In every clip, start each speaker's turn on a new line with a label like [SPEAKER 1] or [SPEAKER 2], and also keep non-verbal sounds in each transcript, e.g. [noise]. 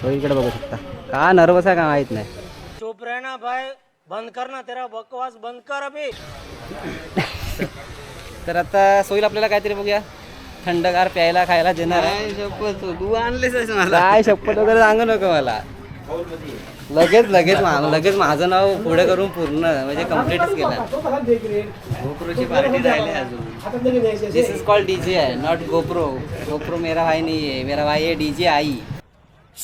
[SPEAKER 1] सोयीकडे बघू शकता. का नर्वस आहे का माहीत नाही.
[SPEAKER 2] चुप रहना भाई. बंद करना तेरा बकवास बंद कर अभी. [laughs]
[SPEAKER 1] तर आता सोयील आपल्याला काहीतरी बघूया. थंडगार प्यायला खायला देणार आहे.
[SPEAKER 3] शपथ? तू आणलेस मला.
[SPEAKER 1] काय शपथ वगैरे सांगू नको मला. लगेच लगेच लगेच माझं नाव पुढे करून पूर्ण म्हणजे कम्प्लीटच केलं.
[SPEAKER 3] गोप्रोची पार्टी राहिली अजून.
[SPEAKER 1] दिस इज कॉल्ड डीजे आहे नॉट गोप्रो गोप्रो मेरा भाई नाही आहे मेरा भाई आहे डीजे आई.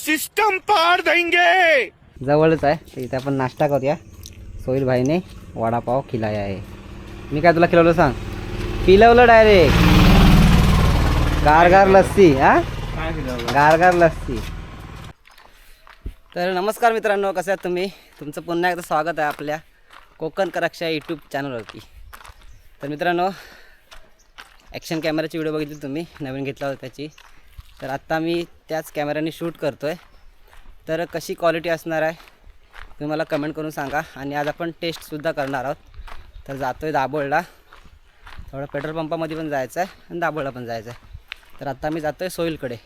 [SPEAKER 4] सिस्टम पार देंगे।
[SPEAKER 1] जवळच आहे. इथे आपण नाश्ता करूया. सोहिल भाईने वडापाव खिलाया आहे. मी काय तुला खिलवलं सांग? पिलवलं डायरेक्ट गारगार लस्सी हा? गारगार लस्सी. तर नमस्कार मित्रांनो कसे आहात तुम्ही? तुमचं पुन्हा एकदा स्वागत आहे आपल्या कोकण करक्षा यूट्यूब चॅनलवरती तर मित्रांनो ॲक्शन कॅमेराची व्हिडिओ बघितली तुम्ही? नवीन घेतला होता त्याची. तर आत्ता मी त्याच कॅमेऱ्याने शूट करतो आहे तर कशी क्वालिटी असणार आहे तुम्ही मला कमेंट करून सांगा. आणि आज आपण टेस्टसुद्धा करणार आहोत. तर जातो आहे दाभोळला. थोडं पेट्रोल पंपामध्ये पण जायचं आहे आणि दाभोळला पण जायचं आहे. तर आत्ता मी जातो आहे सोईलकडे.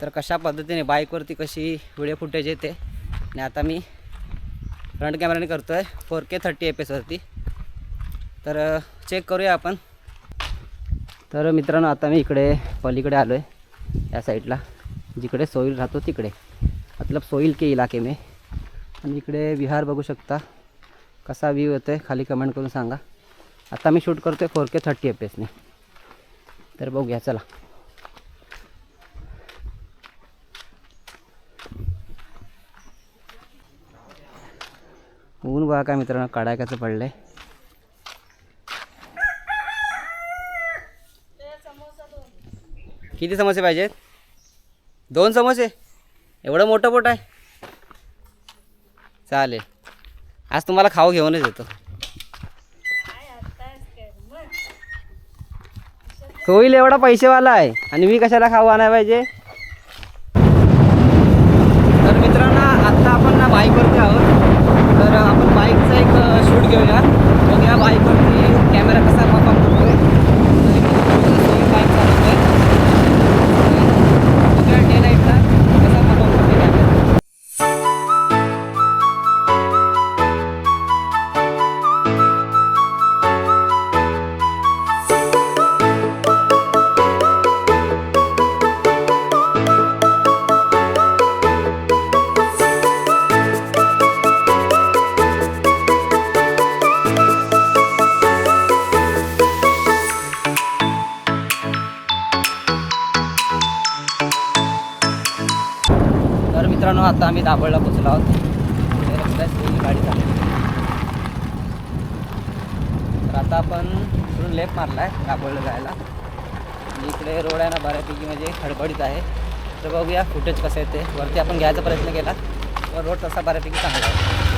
[SPEAKER 1] तर कशा पद्धतीने बाईकवरती कशी व्हिडिओ फुटेज येते आणि आता मी फ्रंट कॅमेराने करतो आहे फोर के थर्टी एफ एसवरती तर चेक करूया आपण. तर मित्रांनो आता मी इकडे पलीकडे आलो आहे या साईडला. जिकडे सोईल राहतो तिकडे. मतलब सोईल के इलाके में. आणि इकडे विहार बघू शकता. कसा व्ह्यू येतो आहे खाली कमेंट करून सांगा. आता मी शूट करतो आहे फोर के थर्टी एफ एसने तर बघूया चला. ऊन बघा काय मित्रांनो कडाक्याचं पडलं आहे किती समोसे पाहिजेत? दोन समोसे? एवढं मोठं पोट आहे? चालेल. आज तुम्हाला खाऊ घेऊनच येतो. होईल एवढा पैसेवाला आहे. आणि मी कशाला खाऊ आणायला पाहिजे? मित्रांनो आता आम्ही दाबळला पोचलो आहोत. रस्त्यात ही गाडी चालली. तर आता आपण इकडून लेफ्ट मारला आहे दाभोळला जायला इकडे रोड आहे ना बऱ्यापैकी म्हणजे खडबडीत आहे. तर बघूया फुटेज कसं येते वरती आपण घ्यायचा प्रयत्न केला तर रोड तसा बऱ्यापैकी चांगला आहे.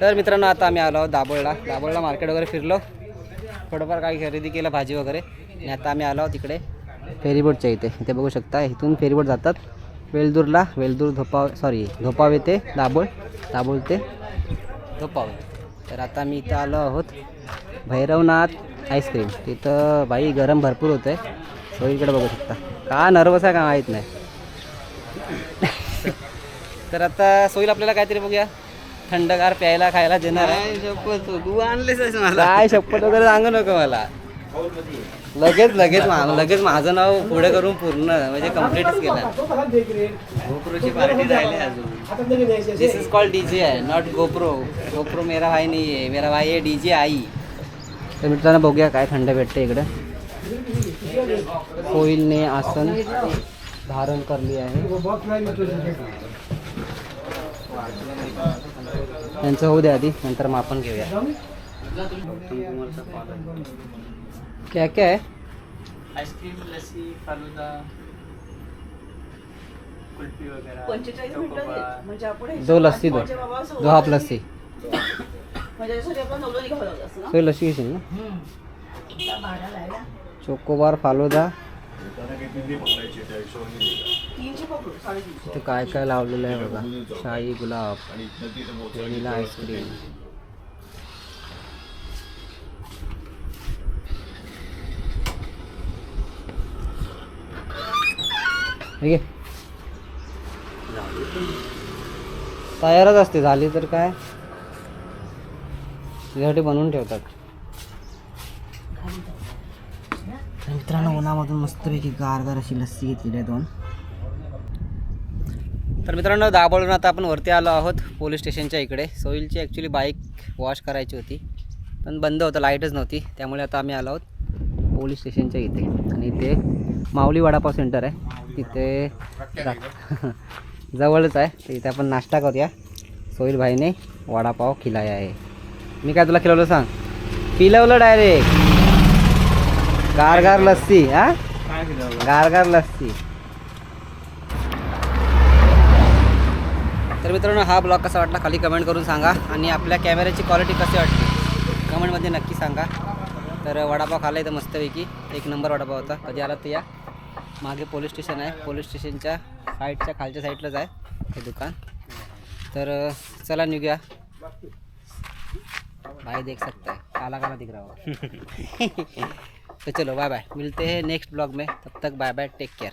[SPEAKER 1] तर मित्रांनो आता आम्ही आलो आहोत दाबोळला दाभोळला मार्केट वगैरे फिरलो. थोडंफार काही खरेदी केलं भाजी वगैरे. आणि आता आम्ही आलो आहोत तिकडे फेरीबोटच्या इथे. इथे बघू शकता इथून फेरीबोट जातात. वेलदूरला वेलदूर धोपाव सॉरी धोपाव येते दाभोळ दाबोळ ते धोपाव. तर आता मी इथं आलो आहोत. भैरवनाथ आईस्क्रीम तिथं बाई गरम भरपूर होतं आहे सगळीकडे बघू शकता. का नर्वस आहे का माहीत नाही. [laughs] तर आता सोईल आपल्याला काहीतरी बघूया. थंडगार प्यायला खायला देणार आहे.
[SPEAKER 3] शपथ? तू आणलेस मला.
[SPEAKER 1] काय शपथ वगैरे सांगू नको मला. लगेच लगेच लगेच माझं नाव पुढे करून पूर्ण म्हणजे कम्प्लीटच केलं.
[SPEAKER 3] गोप्रोची पार्टी राहिली अजून.
[SPEAKER 1] दिस इज कॉल्ड डीजे आहे नॉट गोप्रो गोप्रो मेरा भाई नाही आहे मेरा भाई आहे डीजे आई. तर मित्रांनो बघूया काय थंड भेटते इकडं. कोईलने आसन धारण करली आहे. त्यांचं होऊ द्या आधी नंतर मग आपण घेऊया. क्या क्या है?
[SPEAKER 3] आईस्क्रीम लस्सी फालुदा कुल्फी वगैरह
[SPEAKER 5] म्हणजे आपण
[SPEAKER 1] दो लस्सी दो. दो हाफ लस्सी.
[SPEAKER 5] म्हणजे
[SPEAKER 1] लस्सी घेशील ना?
[SPEAKER 5] आहे.
[SPEAKER 1] चोकोबार फालुदा इथे काय काय लावलेलं आहे बघा. शाही गुलाब व्हॅनिला आईस्क्रीम. ठीक आहे तयारच असते झाली तर काय? तुझ्यासाठी बनवून ठेवतात. तर मित्रांनो उन्हामधून मस्तपैकी गारगार अशी लस्सी घेतलेली आहे दोन. तर मित्रांनो दाबळून आता आपण वरती आलो आहोत पोलीस स्टेशनच्या इकडे. सोईलची ॲक्च्युली बाईक वॉश करायची होती पण बंद होतं लाईटच नव्हती. त्यामुळे आता आम्ही आलो आहोत पोलीस स्टेशनच्या इथे. आणि इथे माऊली वडापाव सेंटर आहे. तिथे जा- [laughs] जवळच आहे. तर इथे आपण नाश्ता करूया. सोईल भाईने वडापाव खिलाया आहे. मी काय तुला खिलवलं सांग? पिलवलं डायरेक्ट गार गार लस्सी हा? गार गार लस्सी. तर मित्रांनो हा ब्लॉग कसा वाटला खाली कमेंट करून सांगा आणि आपल्या कॅमेऱ्याची क्वालिटी कशी वाटली? कमेंटमध्ये नक्की सांगा. तर वडापाव खाला इथं मस्तपैकी. एक नंबर वडापाव होता. कधी आला तर या? मागे पोलीस स्टेशन आहे. पोलीस स्टेशनच्या साईडच्या खालच्या साईडलाच आहे हे दुकान. तर चला निघूया. भाई देख सकता है. काला काला दिख रहा होगा. [laughs] तो चलो बाय बाय मिलते हैं नेक्स्ट ब्लॉग में. तब तक बाय बाय टेक केयर